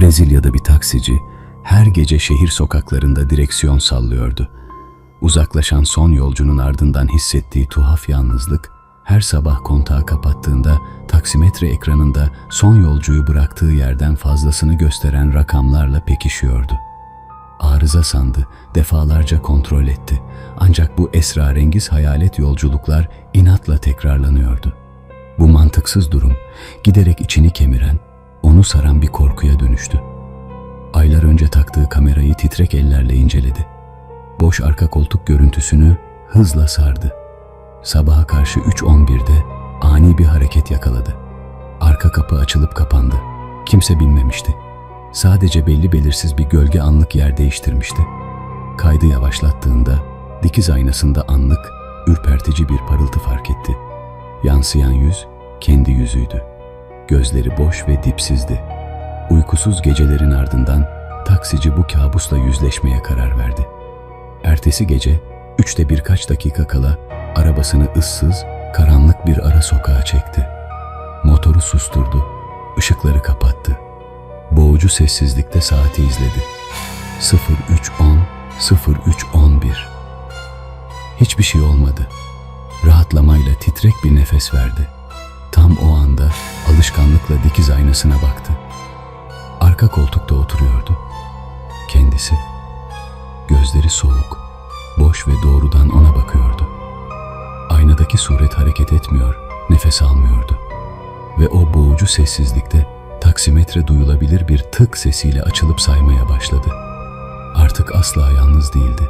Brezilya'da bir taksici her gece şehir sokaklarında direksiyon sallıyordu. Uzaklaşan son yolcunun ardından hissettiği tuhaf yalnızlık her sabah kontağı kapattığında taksimetre ekranında son yolcuyu bıraktığı yerden fazlasını gösteren rakamlarla pekişiyordu. Arıza sandı, defalarca kontrol etti. Ancak bu esrarengiz hayalet yolculuklar inatla tekrarlanıyordu. Bu mantıksız durum giderek içini kemiren, onu saran bir korkuya dönüştü. Aylar önce taktığı kamerayı titrek ellerle inceledi. Boş arka koltuk görüntüsünü hızla sardı. Sabaha karşı 3.11'de ani bir hareket yakaladı. Arka kapı açılıp kapandı. Kimse binmemişti. Sadece belli belirsiz bir gölge anlık yer değiştirmişti. Kaydı yavaşlattığında dikiz aynasında anlık, ürpertici bir parıltı fark etti. Yansıyan yüz kendi yüzüydü. Gözleri boş ve dipsizdi. Uykusuz gecelerin ardından taksici bu kabusla yüzleşmeye karar verdi. Ertesi gece üçte birkaç dakika kala arabasını ıssız, karanlık bir ara sokağa çekti. Motoru susturdu, ışıkları kapattı. Boğucu sessizlikte saati izledi. 0310, 0311. Hiçbir şey olmadı. Rahatlamayla titrek bir nefes verdi. Alışkanlıkla dikiz aynasına baktı. Arka koltukta oturuyordu. Kendisi. Gözleri soğuk, boş ve doğrudan ona bakıyordu. Aynadaki suret hareket etmiyor, nefes almıyordu. Ve o boğucu sessizlikte taksimetre duyulabilir bir tık sesiyle açılıp saymaya başladı. Artık asla yalnız değildi.